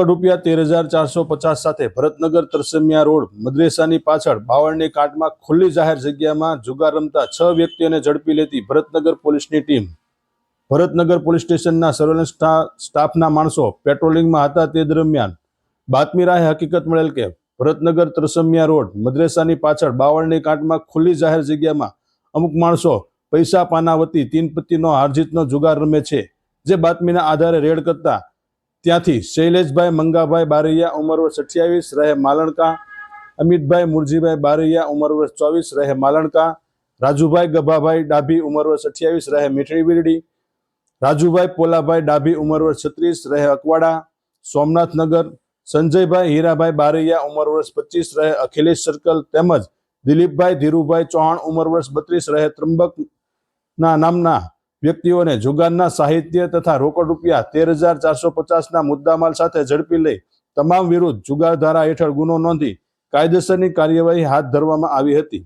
રોકડ રૂપિયા તેર હજાર ચારસો પચાસ સાથે ભરતનગર તરસમિયા રોડ, મદ્રેસાની પાછળ બાવળની કાટમાં ખુલ્લી જાહેર જગ્યામાં જુગાર રમતા છ વ્યક્તિઓને ઝડપી લેતી ભરતનગર પોલીસની ટીમ. ભરતનગર પોલીસ સ્ટેશનના સર્વેલન્સ સ્ટાફના માણસો પેટ્રોલિંગમાં હતા તે દરમિયાન બાતમી રાહે હકીકત મળેલ કે ભરતનગર તરસમિયા રોડ, મદ્રેસાની પાછળ બાવળની કાંટમાં ખુલ્લી જાહેર જગ્યામાં અમુક માણસો પૈસા પાના વતી તીન પત્તીનો હારજીતનો જુગાર રમે છે, જે બાતમીના આધારે રેડ કરતા ત્યાંથી શૈલેષભાઈ મંગાભાઈ બારૈયા ઉંમર વર્ષ અઠ્યાવીસ રહે માલણકા અમિતભાઈ મુરજીભાઈ બારૈયા ઉંમર વર્ષ ચોવીસ રહે માલણકા રાજુભાઈ ગભાભાઈ ડાભી ઉંમર વર્ષ અઠ્યાવીસ રહે મીઠડી બીરડી રાજુભાઈ પોલાભાઈ ડાભી ઉંમર વર્ષ છત્રીસ રહે અકવાડા સોમનાથનગર સંજયભાઈ હીરાભાઈ બારૈયા ઉંમર વર્ષ પચીસ રહે અખિલેશ સર્કલ તેમજ દિલીપભાઈ ધીરુભાઈ ચૌહાણ ઉંમર વર્ષ બત્રીસ રહે ત્રંબકના નામના વ્યક્તિઓને જુગારના સાહિત્ય તથા રોકડ રૂપિયા તેર હજાર ચારસો પચાસના મુદ્દામાલ સાથે ઝડપી લઈ તમામ વિરુદ્ધ જુગાર ધારા હેઠળ ગુનો નોંધી કાયદેસરની કાર્યવાહી હાથ ધરવામાં આવી હતી.